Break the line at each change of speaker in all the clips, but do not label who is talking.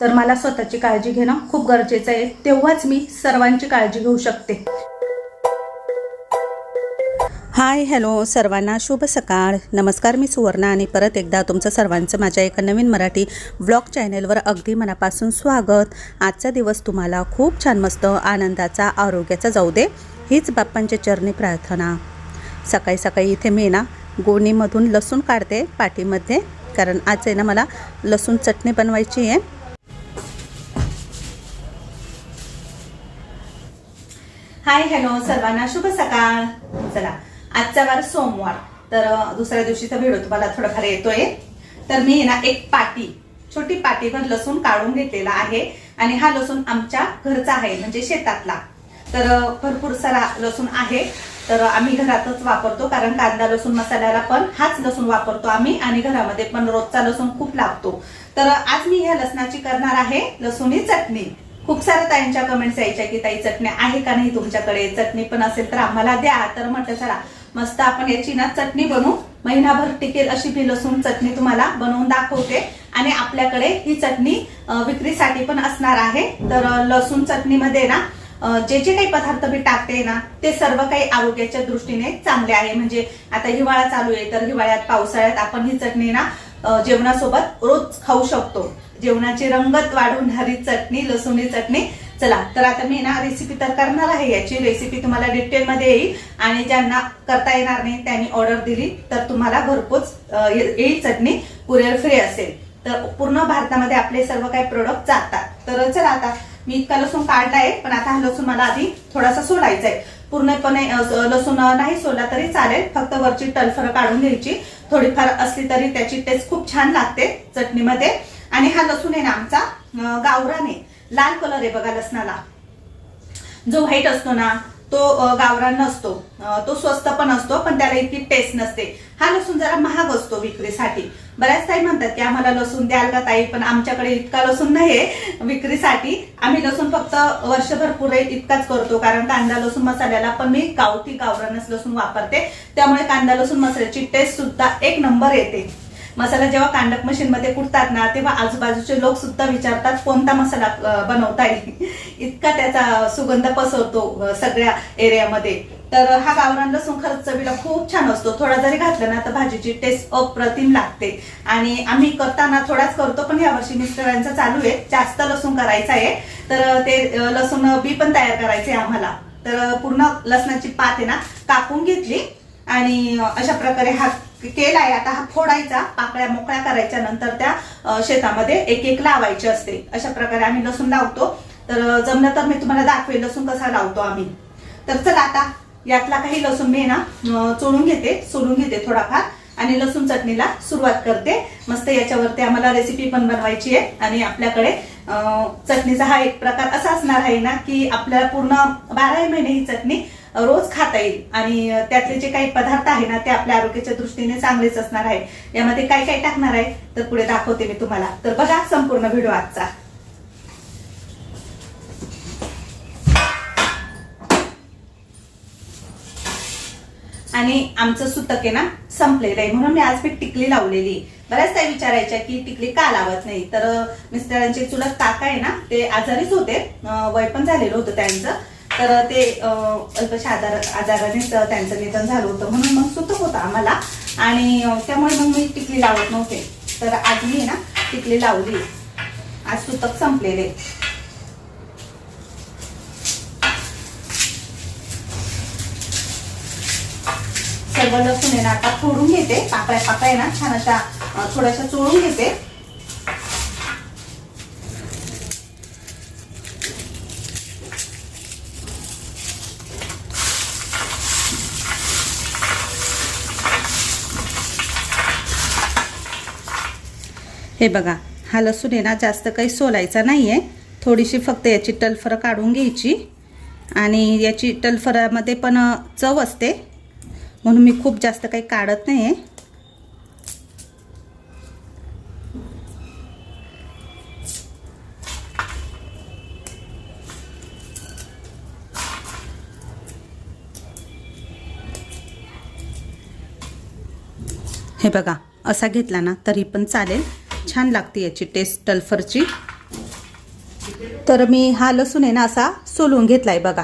तर मला स्वतःची काळजी घेणं खूप गरजेचं आहे. तेव्हाच मी सर्वांची काळजी घेऊ शकते. हाय हॅलो सर्वांना शुभ सकाळ. नमस्कार मी सुवर्णा आणि परत एकदा तुमचं सर्वांचं माझ्या एका नवीन मराठी व्लॉग चॅनेलवर अगदी मनापासून स्वागत. आजचा दिवस तुम्हाला खूप छान मस्त आनंदाचा आरोग्याचा जाऊ दे हीच बाप्पांच्या चरणी प्रार्थना. सकाळी सकाळी इथे मी ना गोणीमधून लसूण काढते पाठीमध्ये कारण आज आहे ना मला लसूण चटणी बनवायची आहे. हाय हॅलो सर्वांना शुभ सकाळ. चला आजचा वार सोमवार. तर दुसऱ्या दुसऱ्या दिवशीचा व्हिडिओ तुम्हाला थोडाफार येतोय. तर मी ना एक पाटी छोटी पाटीवर लसूण काढून घेतलेला आहे. आणि हा लसूण आमच्या घरचा आहे म्हणजे शेतातला. तर भरपूर सारा लसूण आहे. तर आम्ही घरातच वापरतो कारण कांदा लसूण मसाल्याला पण हाच लसूण वापरतो आम्ही. आणि घरामध्ये पण रोजचा लसूण खूप लागतो. तर आज मी ह्या लसणाची करणार आहे लसूणी चटणी. खूप साऱ्या ताईंच्या कमेंट्स यायच्या की ताई चटणी आहे का नाही तुमच्याकडे? चटणी पण असेल तर आम्हाला द्या. तर म्हटलं चला मस्त आपण याची ना चटणी बनवू. महिनाभर टिकेल अशी मी लसूण चटणी तुम्हाला बनवून दाखवते. आणि आपल्याकडे ही चटणी विक्रीसाठी पण असणार आहे. तर लसूण चटणीमध्ये ना जे जे काही पदार्थ मी टाकते ना ते सर्व काही आरोग्याच्या दृष्टीने चांगले आहे. म्हणजे आता हिवाळा चालू आहे तर हिवाळ्यात पावसाळ्यात आपण ही चटणी ना जेवणासोबत रोज खाऊ शकतो. जेवणाची रंगत वाढवणारी चटणी लसूणी चटणी. चला तर आता मी ना रेसिपी तर करणार आहे. याची रेसिपी तुम्हाला डिटेलमध्ये येईल. आणि ज्यांना करता येणार नाही त्यांनी ऑर्डर दिली तर तुम्हाला घरपोच ये- येईल चटणी. कुरिअर फ्री असेल. तर पूर्ण भारतामध्ये आपले सर्व काही प्रोडक्ट जातात. तर चला आता मी इतका लसूण काढलाय पण आता हा लसूण मला आधी थोडासा सोडायचा आहे. पूर्णपणे लसूण नाही सोडला तरी चालेल फक्त वरची टलफर काढून घ्यायची. थोडीफार असली तरी त्याची टेस्ट खूप छान लागते चटणीमध्ये. आणि हा लसूण आहे ना आमचा गावरान आहे. लाल कलर आहे बघा लसणाला. जो व्हाईट असतो ना तो गावरान नसतो. तो स्वस्त पण असतो पण त्याला इतकी टेस्ट नसते. हा लसूण जरा महाग असतो विक्रीसाठी. बऱ्याच ताई म्हणतात की आम्हाला लसूण द्याल का ताई पण आमच्याकडे इतका लसूण नाहीये विक्रीसाठी. आम्ही लसूण फक्त वर्षभर पुरे इतकाच करतो कारण कांदा लसूण मसाल्याला पण मी गावठी गावरानच लसूण वापरते. त्यामुळे कांदा लसूण मसाल्याची टेस्ट सुद्धा एक नंबर येते. मसाला जेव्हा कांडक मशीन मध्ये कुटतात ना तेव्हा आजूबाजूचे लोक सुद्धा विचारतात कोणता मसाला बनवता येईल इतका त्याचा सुगंध पसरतो सगळ्या एरियामध्ये तर हा गावरान लसूण खरंच चवीला खूप छान असतो. थोडा जरी घातला ना तर भाजीची टेस्ट अप्रतिम लागते. आणि आम्ही करताना थोडाच करतो पण या वर्षी मिस्टरांचा चालू आहे. जास्त लसूण करायचा आहे. तर ते लसूण बी पण तयार करायचे आम्हाला. तर पूर्ण लसणाची पात आहे ना कापून घेतली. आणि अशा प्रकारे हा केलाय आता हा फोडायचा पाकळ्या मोकळ्या करायच्या नंतर त्या शेतामध्ये एक एक लावायचे असते. अशा प्रकारे आम्ही लसूण लावतो. तर जमलं तर मी तुम्हाला दाखवेल लसूण कसा लावतो आम्ही. तर चला आता यातला काही लसूण मी ना चोडून चोळून घेते सोडून घेते थोडाफार आणि लसूण चटणीला सुरुवात करते. मस्त याच्यावरती आम्हाला रेसिपी पण बनवायची आहे आणि आपल्याकडे चटणीचा हा एक प्रकार असा असणार आहे ना की आपल्याला पूर्ण बाराही महिने ही चटणी रोज खाता येईल. आणि त्यातले जे काही पदार्थ आहे ना ते आपल्या आरोग्याच्या दृष्टीने चांगलेच असणार आहे. यामध्ये काय काय टाकणार आहे तर पुढे दाखवते मी तुम्हाला. तर बघा संपूर्ण व्हिडिओ आजचा. आणि आमचं सुतक आहे ना संपलेलं आहे. म्हणून मी आज मी टिकली लावलेली. बऱ्याच काही विचारायच्या की टिकली का लावत नाही. तर मिस्टरांचे चुलत काका आहे ना ते आजारीच होते. वय पण झालेलं होतं त्यांचं. तर ते अं, अल्पशा आजार आजारानेच त्यांचं निधन झालं होतं म्हणून मग सुतक होतं आम्हाला. आणि त्यामुळे मग मी टिकली लावत नव्हते. तर आज मी ना टिकली लावली. आज सुतक संपलेले. सर्व लसूण आहे ना आता फोडून घेते. पाकळ्या पाकळ्या ना छान अशा थोड्याशा चोळून घेते. हे बघा हा लसूण आहे ना जास्त काही सोलायचा नाही आहे थोडीशी फक्त याची टलफरं काढून घ्यायची. आणि याची टलफरामध्ये पण चव असते. म्हणून मी खूप जास्त काही काढत नाही आहे हे बघा असा घेतला ना तरी पण चालेल. छान लागते याची टेस्ट टल्फरची. तर मी हा लसूण आहे ना असा सोलून घेतलाय बघा.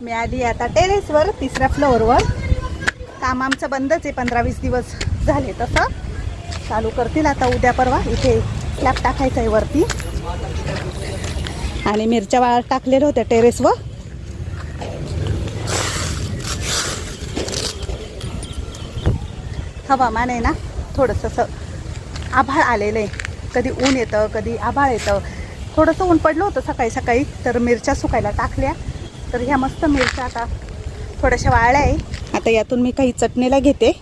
मी आली आता टेरेसवर तिसऱ्या फ्लोअरवर काम आमचं बंदच आहे पंधरा वीस दिवस झाले तसं. चालू करतील आता उद्या परवा इथे स्लॅब टाकायचं आहे वरती. आणि मिरच्या वाळ टाकलेल्या होत्या टेरेसवर हवामान आहे ना थोडंसं असं आभाळ आलेलं आहे कधी ऊन येतं कधी आभाळ येतं. थोडंसं ऊन पडलं होतं सकाळी सकाळी तर मिरच्या सुकायला टाकल्या. तर ह्या मस्त मिरच्या आता थोड्याशा वाळल्या आहे. आता यातून मी काही चटणीला घेते.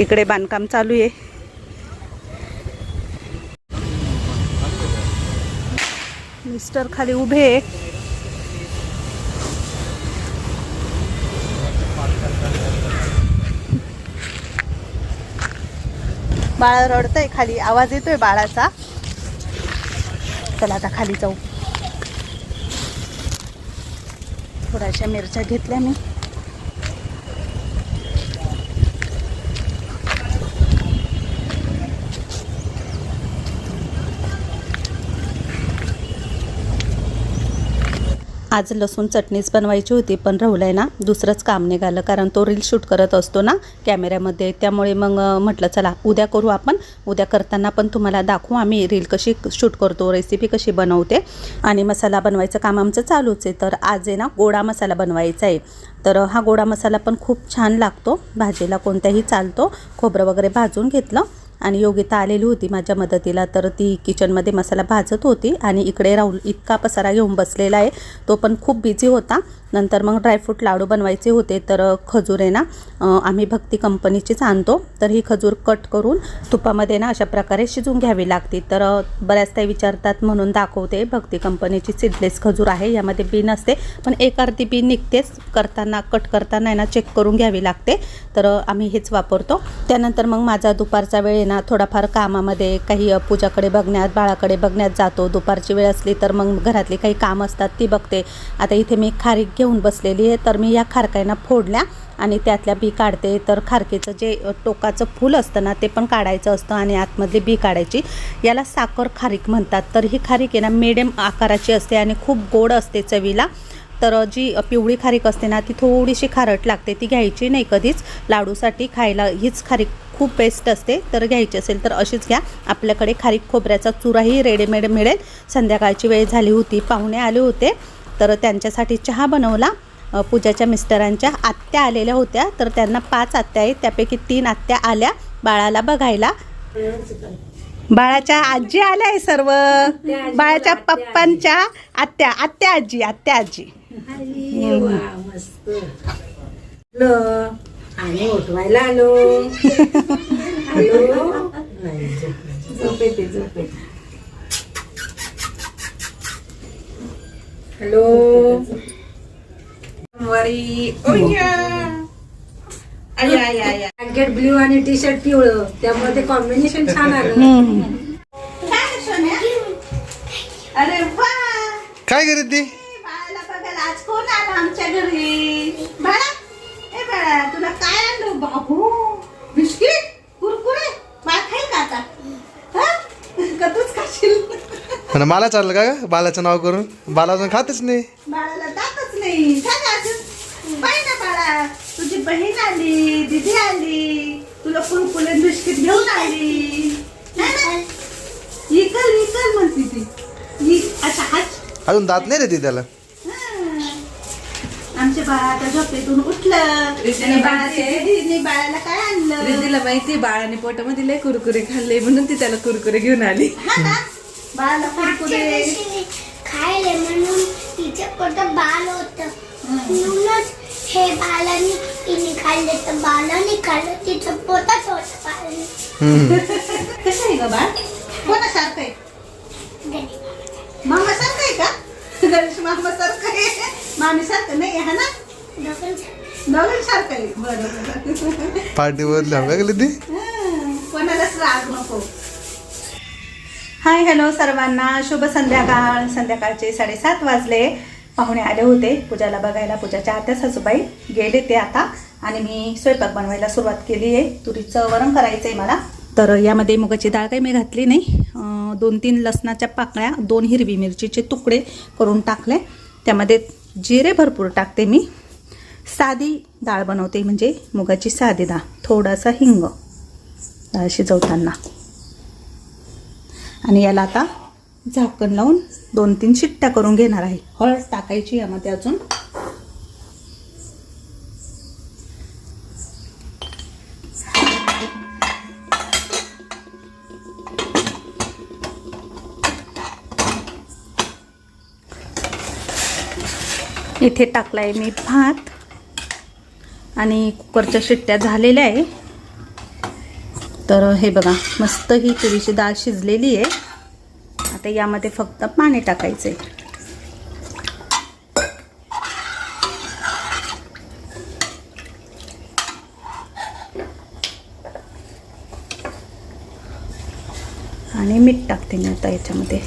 इकडे बांधकाम चालू आहे. मिस्टर खाली उभे आहे. बाळ रडतंय खाली आवाज येतोय बाळाचा. चला आता खाली जाऊ. थोड्याशा मिरच्या घेतल्या मी. आज लसूण चटणीच बनवायची होती पण राहुलाय ना दुसरंच काम निघालं कारण तो रील शूट करत असतो ना कॅमेऱ्यामध्ये. त्यामुळे मग म्हटलं चला उद्या करू आपण. उद्या करताना पण तुम्हाला दाखवू आम्ही रील कशी शूट करतो रेसिपी कशी बनवते. आणि मसाला बनवायचं काम आमचं चालूच आहे. तर आज आहे ना गोडा मसाला बनवायचा आहे. तर हा गोडा मसाला पण खूप छान लागतो. भाजीला कोणत्याही चालतो. खोबरं वगैरे भाजून घेतलं. आणि योगिता आलेली होती माझ्या मदतीला तर ती किचनमध्ये मसाला भाजत होती आणि इकडे राहुल इतका पसारा घेऊन बसलेला आहे. तो पण खूप बिझी होता. नंतर मग ड्रायफ्रूट लाडू बनवायचे होते तर खजूर आहे ना आम्ही भक्ती कंपनीचीच आणतो. तर ही खजूर कट करून तुपामध्ये ना अशा प्रकारे शिजून घ्यावी लागते. तर बऱ्याच ताई विचारतात म्हणून दाखवते भक्ती कंपनीची सीडलेस खजूर आहे यामध्ये बी नसते. पण एक अर्धी बी निघतेच करताना कट करताना आहे ना चेक करून घ्यावी लागते. तर आम्ही हेच वापरतो. त्यानंतर मग माझा दुपारचा वेळ आहे ना थोडाफार कामामध्ये काही पूजाकडे बघण्यात बाळाकडे बघण्यात जातो. दुपारची वेळ असली तर मग घरातली काही काम असतात ती बघते. आता इथे मी खारीक घेऊन बसलेली आहे. तर मी या खारकायना फोडल्या आणि त्यातल्या बी काढते. तर खारकेचं जे टोकाचं फूल असतं ना ते पण काढायचं असतं आणि आतमधली बी काढायची. याला साखर खारीक म्हणतात. तर ही खारीक आहे ना मिडियम आकाराची असते आणि खूप गोड असते चवीला. तर जी पिवळी खारीक असते ना ती थोडीशी खारट लागते. ती घ्यायची नाही कधीच. लाडूसाठी खायला हीच खारीक खूप बेस्ट असते. तर घ्यायची असेल तर अशीच घ्या. आपल्याकडे खारीक खोबऱ्याचा चुराही रेडीमेड मिळेल. संध्याकाळची वेळ झाली होती. पाहुणे आले होते. तर त्यांच्यासाठी चहा बनवला. पूजाच्या मिस्टरांच्या आत्या आलेल्या होत्या. तर त्यांना पाच आत्या आहेत. त्यापैकी तीन आत्या आल्या बाळाला बघायला. बाळाच्या आजी आल्या आहे सर्व. बाळाच्या पप्पांच्या आत्या. आत्या आजी आत्या आजी.
आलो. आणि उठवायला आलो आलो नाही, झोप- झोप येते झोप येते हॅलो सोमवारी ब्लँकेट ब्ल्यू आणि टी शर्ट पिवळं. त्यामुळे ते कॉम्बिनेशन छान आलं.
अरे वा.
काय करीत ती
बाळाला बघायला आज कोण आला आमच्या घरी? बाळा ए बाळा तुला काय आणलं बाबू बिस्किट कुरकुरे बाळ खाईल का आता हं? का तूच खाशील
म्हणा मला चाललं का? बालाचं नाव करून. बाला अजून खातच नाही.
बाळाला दातच नाही. पाय ना बाळा. तुझी बहीण आली दीदी आली. तुला कुरकुरे बिस्किट घेऊन आली. नाही ना? इकल इकल म्हणती ती. इ- अच्छा हाच
अजून दात नाही रे ती त्याला.
आमच्या बाळा आता झोपेतून उठलं. आणि दीदीने बाळाला काय आणलं?
रिद्धीला माहिती बाळाने पोटामध्ये लय कुरकुरे खाल्ले म्हणून ती त्याला कुरकुरे घेऊन आली.
हा ना? कुरकुरे
वर्षी खायले म्हणून तिच्या पोटात बाल होत. म्हणूनच हे बालाने तिने खाल्ले तर बालाने खाल्लं तिचं पोटात होत
हम्म.
कसं आहे ग बाळ? कोणासारखं आहे? मामा सारखं आहे का? गणेश मामा सारखं आहे. मामी सारखं नाही आहे ना? दोघं सारखं आहे. बरोबर
पार्टीवर लागली ती?
कोणालाच राग नको. हाय हॅलो सर्वांना. शुभ संध्याकाळ. संध्याकाळचे साडेसात वाजले. पाहुणे आले होते पूजाला बघायला. पूजाच्या आत्या सासूबाई गेले ते आता. आणि मी स्वयंपाक बनवायला सुरुवात केली आहे. तुरीचं वरण करायचं आहे मला. तर यामध्ये मुगाची डाळ काही मी घातली नाही. दोन तीन लसणाच्या पाकळ्या दोन हिरवी मिरचीचे तुकडे करून टाकले. त्यामध्ये जिरे भरपूर टाकते मी. साधी डाळ बनवते म्हणजे मुगाची साधी डाळ. थोडासा हिंग. डाळ शिजवताना. आणि याला आता झाकण लावून दोन तीन शिट्ट्या करून घेणार आहे. हळद टाकायची यामध्ये अजून इथे टाकलाय मी भात आणि कुकरच्या शिट्ट्या झालेल्या आहे. तर हे बघा मस्त ही तुरीची डाळ शिजलेली आहे. आता यामध्ये फक्त पाणी टाकायचं आहे आणि मीठ टाकते मी आता याच्यामध्ये.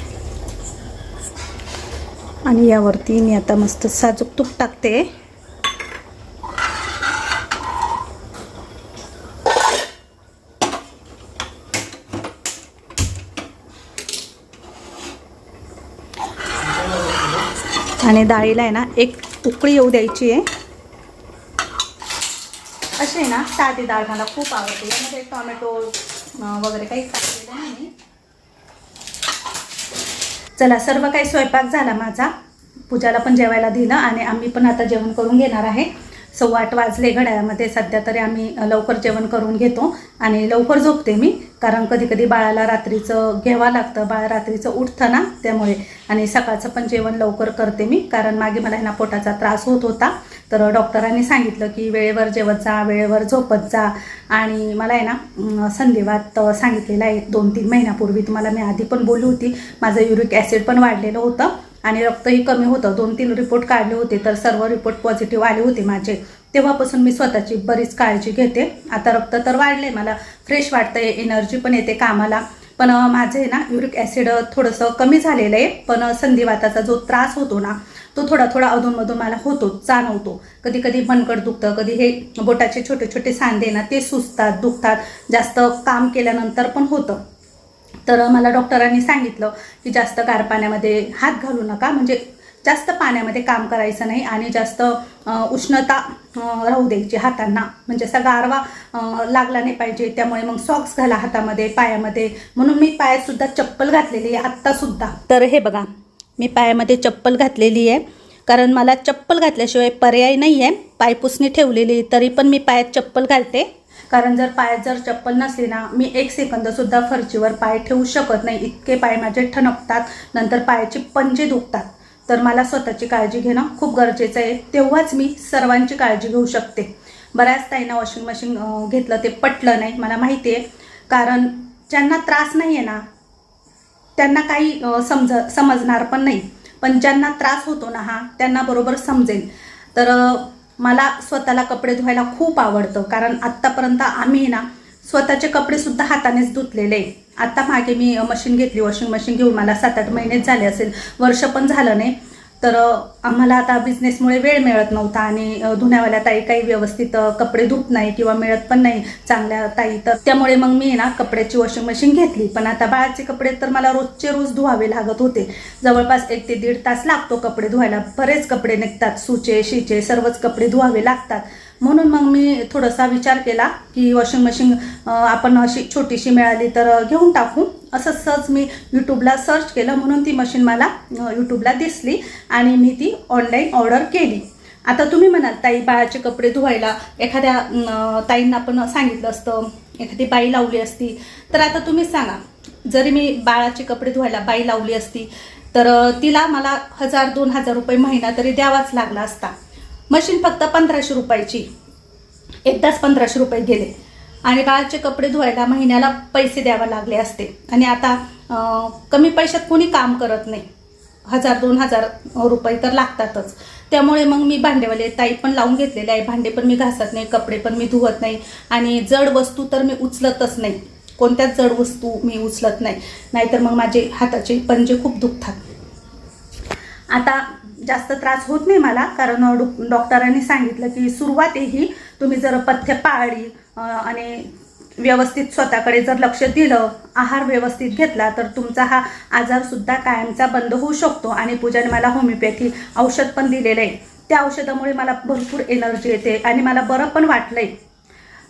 आणि यावरती मी आता मस्त साजूक तूप टाकते. आणि डाळीला आहे ना एक उकळी येऊ द्यायची आहे. अशी आहे ना साधी डाळ मला खूप आवडते. यामध्ये टोमॅटो वगैरे काही टाकलेलं नाही चला सर्व काही स्वयंपाक झाला माझा. पूजाला पण जेवायला दिलं आणि आम्ही पण आता जेवण करून घेणार आहे. सव्वा आठ वाजले घड्याळामध्ये सध्या तरी आम्ही लवकर जेवण करून घेतो आणि लवकर झोपते मी कारण कधी कधी बाळाला रात्रीचं घ्यावं लागतं बाळ रात्रीचं उठतं ना त्यामुळे. आणि सकाळचं पण जेवण लवकर करते मी कारण मागे मला आहे ना पोटाचा त्रास होत होता. तर डॉक्टरांनी सांगितलं की वेळेवर जेवत जा वेळेवर झोपत जा. आणि मला आहे ना संधिवात सांगितलेलं आहे दोन तीन महिन्यापूर्वी तुम्हाला मी आधी पण बोलली होती माझं युरिक ॲसिड पण वाढलेलं होतं. आणि रक्तही कमी होतं. दोन तीन रिपोर्ट काढले होते तर सर्व रिपोर्ट पॉझिटिव्ह आले होते माझे. तेव्हापासून मी स्वतःची बरीच काळजी घेते. आता रक्त तर वाढले मला फ्रेश वाटतंय एनर्जी पण येते कामाला. पण माझे माझं आहे ना युरिक ॲसिड थोडंसं कमी झालेलं आहे. पण संधिवाताचा जो त्रास होतो ना तो थोडा थोडा अधूनमधून मला होतो जाणवतो. कधी कधी मनकड दुखतं कधी हे बोटाचे छोटे छोटे सांधे ना ते सुजतात दुखतात. जास्त काम केल्यानंतर पण होतं. तर मला डॉक्टरांनी सांगितलं की जास्त गार पाण्यामध्ये हात घालू नका म्हणजे जास्त पाण्यामध्ये काम करायचं नाही आणि जास्त उष्णता राहू द्यायची हातांना. म्हणजे असा गारवा लागला नाही पाहिजे त्यामुळे मग सॉक्स घाला हातामध्ये पायामध्ये. म्हणून मी पायात सुद्धा चप्पल घातलेली आहे आत्तासुद्धा. तर हे बघा मी पायामध्ये चप्पल घातलेली आहे. कारण मला चप्पल घातल्याशिवाय पर्याय नाही आहे पायपुसणी ठेवलेली तरी पण मी पायात चप्पल घालते. कारण जर पायात जर चप्पल नसली ना मी एक सेकंदसुद्धा फरचीवर पाय ठेवू शकत नाही. इतके पाय माझे ठणकतात नंतर पायाचे पंजे दुखतात. तर मला स्वतःची काळजी घेणं खूप गरजेचं आहे. तेव्हाच मी सर्वांची काळजी घेऊ शकते. बऱ्याच ताईंना वॉशिंग मशीन घेतलं ते पटलं नाही मला माहिती आहे. कारण ज्यांना त्रास नाही आहे ना त्यांना काही समज समजणार पण नाही. पण ज्यांना त्रास होतो ना हा त्यांना बरोबर समजेल तर मला स्वतःला कपडे धुवायला खूप आवडतं कारण आत्तापर्यंत आम्ही ना स्वतःचे कपडेसुद्धा हातानेच धुतलेले आहे. आत्ता मागे मी मशीन घेतली वॉशिंग मशीन घेऊन मला सात आठ महिनेच झाले असेल वर्ष पण झालं नाही तर आम्हाला आता बिझनेसमुळे वेळ मिळत नव्हता आणि धुण्यावाल्या ताई काही व्यवस्थित कपडे धुत नाही किंवा मिळत पण नाही चांगल्या ताई. तर त्यामुळे मग मी ना कपड्याची वॉशिंग मशीन घेतली. पण आता बाळाचे कपडे तर मला रोजचे रोज धुवावे लागत होते. जवळपास एक ते दीड तास लागतो कपडे धुवायला. बरेच कपडे निघतात. सुचे शिचे सर्वच कपडे धुवावे लागतात. म्हणून मग मी थोडासा विचार केला की वॉशिंग मशीन आपण अशी छोटीशी मिळाली तर घेऊन टाकू. असं सहज मी यूट्यूबला सर्च केलं. म्हणून ती मशीन मला यूट्यूबला दिसली आणि मी ती ऑनलाईन ऑर्डर केली. आता तुम्ही म्हणाल ताई बाळाचे कपडे धुवायला एखाद्या ताईंना पण सांगितलं असतं एखादी बाई लावली असती. तर आता तुम्ही सांगा जरी मी बाळाचे कपडे धुवायला बाई लावली असती तर तिला मला हजार दोन हजार रुपये महिना तरी द्यावाच लागला असता. मशीन फक्त पंधराशे रुपयाची. एकदाच पंधराशे रुपये गेले. आणि बाळाचे कपडे धुवायला महिन्याला पैसे द्यावे लागले असते. आणि आता कमी पैशात कोणी काम करत नाही. हजार दोन हजार रुपये तर लागतातच. त्यामुळे मग मी भांडेवाले ताई पण लावून घेतलेले आहे. भांडे पण मी घासत नाही कपडे पण मी धुवत नाही. आणि जड वस्तू तर मी उचलतच नाही. कोणत्याच जड वस्तू मी उचलत नाही. नाहीतर मग माझे हाताचे पंजे खूप दुखतात. आता जास्त त्रास होत नाही मला कारण डॉक्टरांनी सांगितलं की सुरुवातीही तुम्ही जर पथ्य पाळली आणि व्यवस्थित स्वतःकडे जर लक्ष दिलं आहार व्यवस्थित घेतला तर तुमचा हा आजारसुद्धा कायमचा बंद होऊ शकतो आणि पूजाने मला होमिओपॅथी औषध पण दिलेलं आहे. त्या औषधामुळे मला भरपूर एनर्जी येते आणि मला बरं पण वाटलं आहे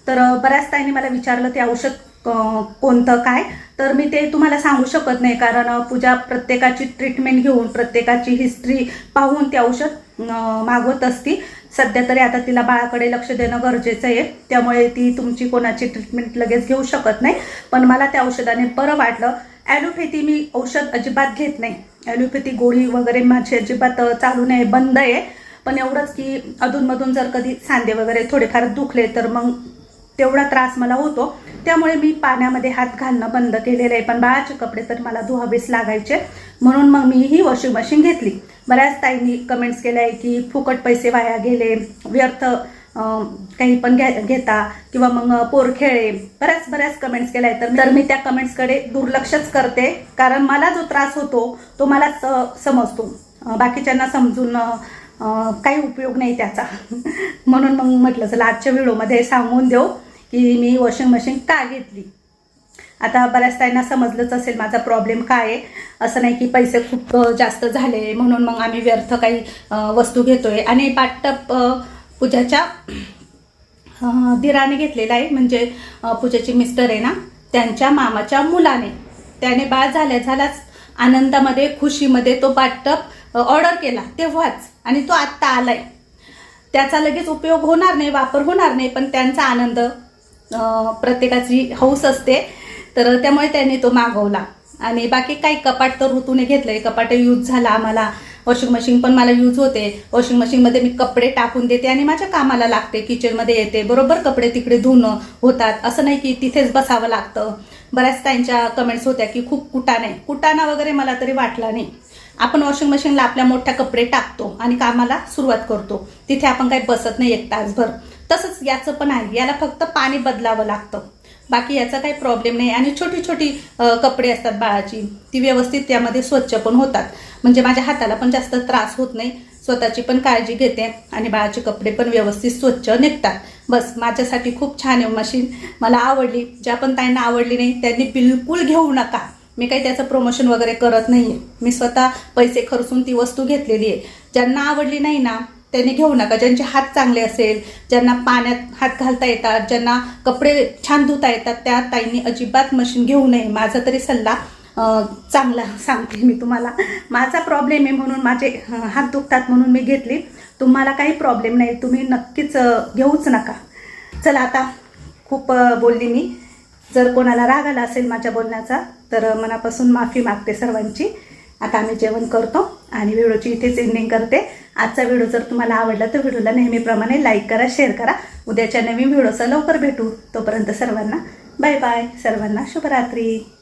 तर बऱ्याच ताईंनी मला विचारलं ते औषध कोणतं काय? तर मी ते तुम्हाला सांगू शकत नाही कारण पूजा प्रत्येकाची ट्रीटमेंट घेऊन प्रत्येकाची हिस्ट्री पाहून ते औषध मागवत असती. सध्या तरी आता तिला बाळाकडे लक्ष देणं गरजेचं आहे. त्यामुळे ती तुमची कोणाची ट्रीटमेंट लगेच घेऊ शकत नाही. पण मला त्या औषधाने बरं वाटलं. ॲलोपॅथी मी औषध अजिबात घेत नाही. ॲलोपॅथी गोळी वगैरे माझी अजिबात चालू नाही बंद आहे. पण एवढंच की अधूनमधून जर कधी सांधे वगैरे थोडेफार दुखले तर मग तेवढा त्रास मला होतो. त्यामुळे मी पाण्यामध्ये हात घालणं बंद केलेलं आहे. पण बाळाचे कपडे तर मला धुवावेच लागायचे. म्हणून मग मी ही वॉशिंग मशीन घेतली. बऱ्याच ताईंनी कमेंट्स केल्या आहे की फुकट पैसे वाया गेले व्यर्थ काही पण घे घेता किंवा मग पोर खेळे. बऱ्याच बऱ्याच कमेंट्स केल्या आहेत. तर तर मी त्या कमेंट्सकडे दुर्लक्षच करते. कारण मला जो त्रास होतो तो मला समजतो. बाकीच्यांना समजून काही उपयोग नाही त्याचा. म्हणून मग म्हटलं चला आजच्या व्हिडिओमध्ये सांगून देऊ. की मी वॉशिंग मशीन का घेतली? आता बऱ्याच त्यांना समजलंच असेल माझा प्रॉब्लेम काय आहे. असं नाही की पैसे खूप जास्त झाले म्हणून मग आम्ही व्यर्थ काही वस्तू घेतो आहे आणि पाठटप पूजाच्या दिराने घेतलेला आहे. म्हणजे पूजाचे मिस्टर आहे ना त्यांच्या मामाच्या मुलाने. त्याने बाळ झाल्या झालाच आनंदामध्ये खुशीमध्ये तो पाठटप ऑर्डर केला तेव्हाच. आणि तो आत्ता आलाय. त्याचा लगेच उपयोग होणार नाही वापर होणार नाही पण त्यांचा आनंद प्रत्येकाची हौस असते. तर त्यामुळे त्यांनी तो मागवला. आणि बाकी काही कपाट तर ऋतूने घेतलंय. कपाट यूज झाला आम्हाला. वॉशिंग मशीन पण मला यूज होते. वॉशिंग मशीनमध्ये मी कपडे टाकून देते आणि माझ्या कामाला लागते. किचनमध्ये येते. बरोबर कपडे तिकडे धुणं होतात. असं नाही की तिथेच बसावं लागतं. बऱ्याच त्यांच्या कमेंट्स होत्या की खूप कुटाणे कुटाणा वगैरे मला तरी वाटला नाही. आपण वॉशिंग मशीनला आपल्या मोठ्या कपडे टाकतो आणि कामाला सुरुवात करतो. तिथे आपण काही बसत नाही एक तासभर. तसंच याचं पण आहे. याला फक्त पाणी बदलावं लागतं. बाकी याचा काही प्रॉब्लेम नाही. आणि छोटी छोटी कपडे असतात बाळाची ती व्यवस्थित त्यामध्ये स्वच्छ पण होतात. म्हणजे माझ्या हाताला पण जास्त त्रास होत नाही. स्वतःची पण काळजी घेते आणि बाळाचे कपडे पण व्यवस्थित स्वच्छ निघतात. बस माझ्यासाठी खूप छान आहे मशीन. मला आवडली. ज्या पण ताईंना आवडली नाही त्यांनी बिलकुल घेऊ नका. मी काही त्याचं प्रमोशन वगैरे करत नाही मी स्वतः पैसे खर्चून ती वस्तू घेतलेली आहे. ज्यांना आवडली नाही ना त्यांनी घेऊ नका. ज्यांचे हात चांगले असेल ज्यांना पाण्यात हात घालता येतात ज्यांना कपडे छान धुता येतात त्या ताईंनी अजिबात मशीन घेऊ नये. माझा तरी सल्ला चांगला सांगते मी तुम्हाला. माझा प्रॉब्लेम आहे म्हणून माझे हात दुखतात म्हणून मी घेतली. तुम्हाला काही प्रॉब्लेम नाही. तुम्ही नक्कीच घेऊच नका. चला आता खूप बोलली मी. जर कोणाला राग आला असेल माझ्या बोलण्याचा तर मनापासून माफी मागते सर्वांची. आता आम्ही जेवण करतो आणि व्हिडिओची इथेच एंडिंग करते. आजचा व्हिडिओ जर तुम्हाला आवडला तर व्हिडिओला नेहमीप्रमाणे लाईक करा शेअर करा. उद्याच्या नवीन व्हिडिओचा लवकर भेटू. तोपर्यंत सर्वांना बाय बाय सर्वांना शुभरात्री.